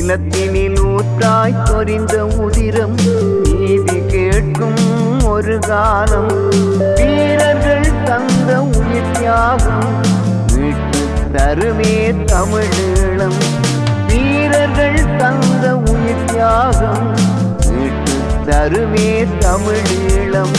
நிலத்தினில் ஊற்றாய் பொறிந்த உதிரம் நீதி கேட்கும் ஒரு காலம். வீரர்கள் தந்த உயிர் தியாகம் மீட்டு தருமே தமிழீழம் வீரர்கள் தந்த உயிர் தியாகம் மீட்டு தருமே தமிழீழம்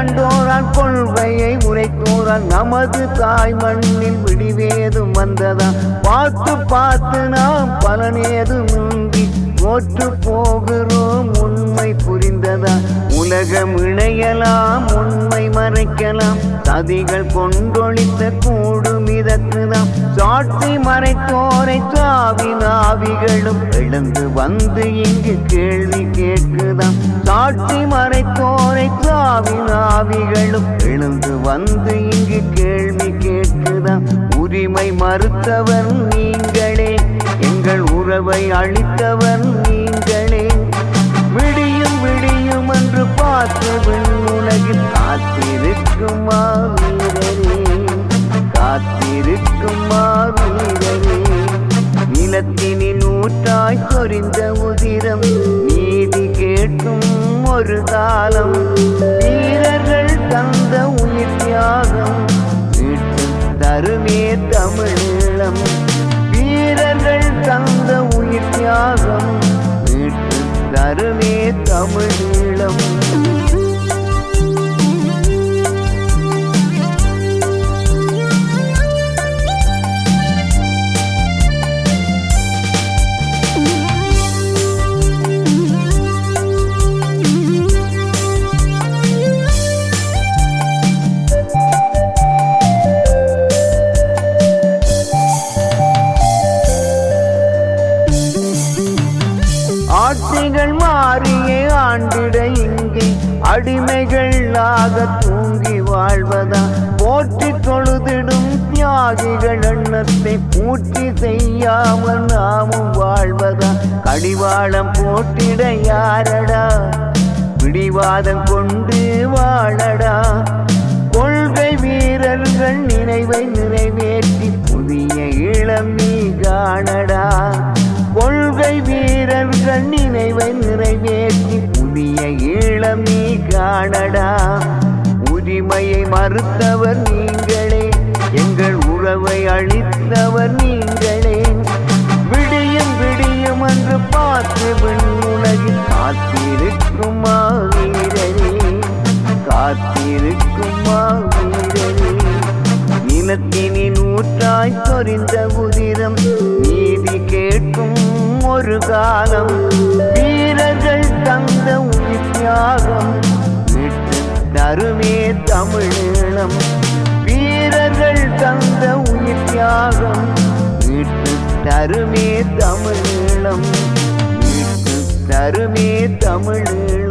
ஆண்டோரால் கொள்கையை உரைத்தோரால் நமது தாய் மண்ணில் விடிவேதும் வந்ததா? பார்த்து பார்த்து நாம் பலனேதுமின்றி தோற்று போகிறோம் உண்மை புரிந்ததா? உலகம் இணையலாம் உண்மை மறைக்கலாம். சதிகள் கொண்டொழித்த கூடு மிதக்குதாம் காட்டி மறைத்தோரை சாவி நாவிகளும் எழுந்து வந்து இங்கு கேள்வி கேட்குதாம். காட்டி மறைத்தோரை சாவி நாவிகளும் எழுந்து வந்து இங்கு கேள்வி கேட்குதாம். உரிமை மறுத்தவர் நீங்களே எங்கள் உறவை அளித்தவர் நீங்களே. விடியும் விடியும் என்று பார்த்து விண்ணுலகில் காத்திருக்குமா? சொரிந்த உதிரம் நீதி கேட்கும் ஒரு காலம். வீரர்கள் தந்த உயிர் தியாகம் மீட்டு தருமே தமிழீழம். வீரர்கள் தந்த உயிர் தியாகம் மீட்டு தருமே தமிழ் ஆட்சிகள் மாறியே ஆண்டிட இங்கே. அடிமைகளாக தூங்கி வாழ்வதா? போற்றி தொழுதிடும் தியாகிகள் எண்ணத்தை பூர்த்தி செய்யாமல் நாமும் வாழ்வதா? கடிவாளம் போட்டிட யாரடா? பிடிவாதம் கொண்டு வாழடா? கொள்கை வீரர்கள் நினைவை நிறைவேற்றி புதிய இளம் நீ காணடா? நிறைவேற்றி புதிய ஈழம் நீ காணடா. உரிமையை மறுத்தவர் நீங்களே எங்கள் உறவை அழித்தவர் நீங்களே. விடியும் விடியும் என்று பார்த்து விண்ணுலகில் காத்திருக்குமா வீரரே காத்திருக்குமா வீரரே நிலத்தினின் ஊற்றாய் சொரிந்த உதிரம் நீதி கேட்கும் ஒரு காலம் வீரர்கள் தந்த உயிர்த்தியாகம். விட்டு தருமே தமிழீழம். வீரர்கள் தந்த உயிர்த்தியாகம். விட்டு தருமே தமிழீழம். விட்டு தருமே தமிழீழம்.